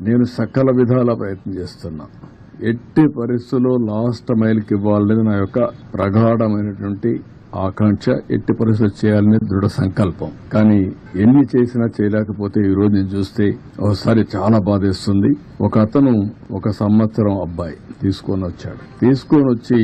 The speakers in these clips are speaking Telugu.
నేను సకల విధాల ప్రయత్నం చేస్తున్నా. ఎట్టి పరిస్థితుల్లో లాస్ట్ మైల్కి ఇవ్వాలనేది నా యొక్క ప్రగాఢమైనటువంటి ఆకాంక్ష ఎట్టి పరిస్థితులు చేయాలనే దృఢ సంకల్పం. కానీ ఎన్ని చేసినా చేయలేకపోతే ఈ రోజు నేను చూస్తే ఒకసారి చాలా బాధేస్తుంది. ఒక అతను ఒక సంవత్సరం అబ్బాయి తీసుకొని వచ్చాడు. తీసుకొని వచ్చి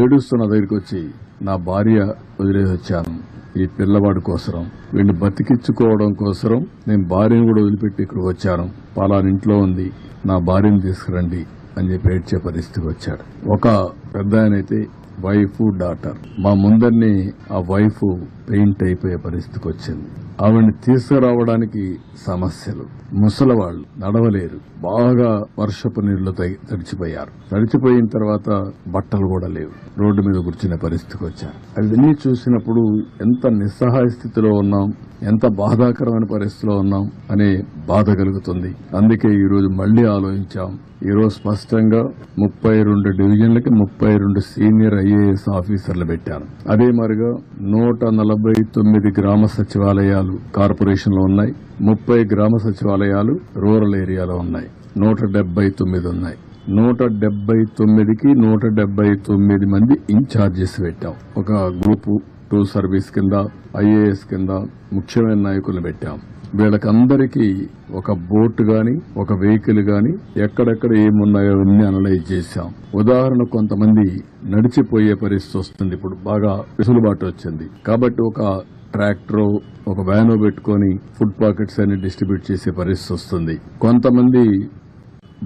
ఏడుస్తున్న దగ్గరికి వచ్చి నా భార్య వదిలేసి వచ్చాను. ఈ పిల్లవాడి కోసరం. వీళ్ళు బతికించుకోవడం కోసరం. నేను భార్యను కూడా వదిలిపెట్టి ఇక్కడికి వచ్చాను. పలానింట్లో ఉంది. నా భార్యను తీసుకురండి అని చెప్పి ఏడ్చే పరిస్థితికి వచ్చాడు. ఒక పెద్ద ఆయన అయితే వైఫ్ డాటర్. మా ముందరిని ఆ వైఫ్ పెయింట్ అయిపోయే పరిస్థితికి వచ్చింది. ఆవిడని తీసుకురావడానికి సమస్యలు. ముసలవాళ్ళు నడవలేరు. బాగా వర్షపు నీళ్ళు తడిచిపోయారు. తడిచిపోయిన తర్వాత బట్టలు కూడా లేవు. రోడ్డు మీద కూర్చునే పరిస్థితికి వచ్చారు. అవన్నీ చూసినప్పుడు ఎంత నిస్సహాయ స్థితిలో ఉన్నాం? ఎంత బాధాకరమైన పరిస్థితిలో ఉన్నాం అనే బాధ కలుగుతుంది. అందుకే ఈరోజు మళ్ళీ ఆలోచించాం. ఈరోజు స్పష్టంగా ముప్పై రెండు డివిజన్లకి ముప్పై రెండు సీనియర్ ఐఏఎస్ ఆఫీసర్లు పెట్టారు అదే మరిగా నూట నలభై తొమ్మిది గ్రామ సచివాలయాలు కార్పొరేషన్లో ఉన్నాయి. ముప్పై గ్రామ సచివాలయాలు రూరల్ ఏరియాలో ఉన్నాయి. నూట డెబ్బై తొమ్మిది ఉన్నాయి. నూట డెబ్బై తొమ్మిదికి నూట డెబ్బై తొమ్మిది మంది ఇన్ఛార్జెస్ పెట్టాం. ఒక గ్రూపు టూ సర్వీస్ కింద ఐఏఎస్ కింద ముఖ్యమైన నాయకులు పెట్టాం. వీళ్ళకందరికీ ఒక బోట్ గాని ఒక వెహికల్ గాని ఎక్కడెక్కడ ఏమున్నాయో అన్ని అనలైజ్ చేశాం. ఉదాహరణ కొంతమంది నడిచిపోయే పరిస్థితి వస్తుంది. ఇప్పుడు బాగా వెసులుబాటు వచ్చింది. కాబట్టి ఒక ట్రాక్టర్ ఒక వ్యాను పెట్టుకొని ఫుడ్ పాకెట్స్ అన్ని డిస్ట్రిబ్యూట్ చేసే పరిస్థితి వస్తుంది. కొంతమంది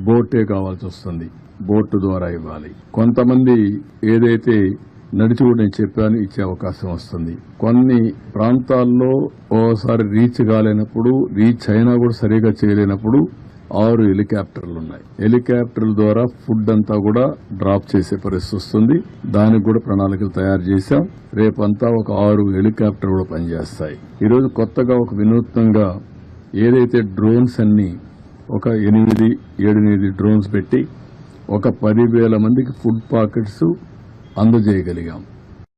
బోటే కావాల్సి వస్తుంది. బోటు ద్వారా ఇవ్వాలి. కొంతమంది ఏదైతే నడిచి కూడా నేను చెప్పాను ఇచ్చే అవకాశం వస్తుంది. కొన్ని ప్రాంతాల్లో ఓసారి రీచ్ కాలేనప్పుడు రీచ్ అయినా కూడా సరిగా చేయలేనప్పుడు ఆరు హెలికాప్టర్లు ఉన్నాయి. హెలికాప్టర్ల ద్వారా ఫుడ్ అంతా కూడా డ్రాప్ చేసే పరిస్థితి వస్తుంది. దానికి కూడా ప్రణాళికలు తయారు చేశాం. రేపంతా ఒక ఆరు హెలికాప్టర్ కూడా పనిచేస్తాయి. ఈరోజు కొత్తగా ఒక వినూత్నంగా ఏదైతే డ్రోన్స్ అన్ని ఒక ఎనిమిది ఏడెనిమిది డ్రోన్స్ పెట్టి ఒక పదివేల మందికి ఫుడ్ పాకెట్స్ అందజేయగలిగాం.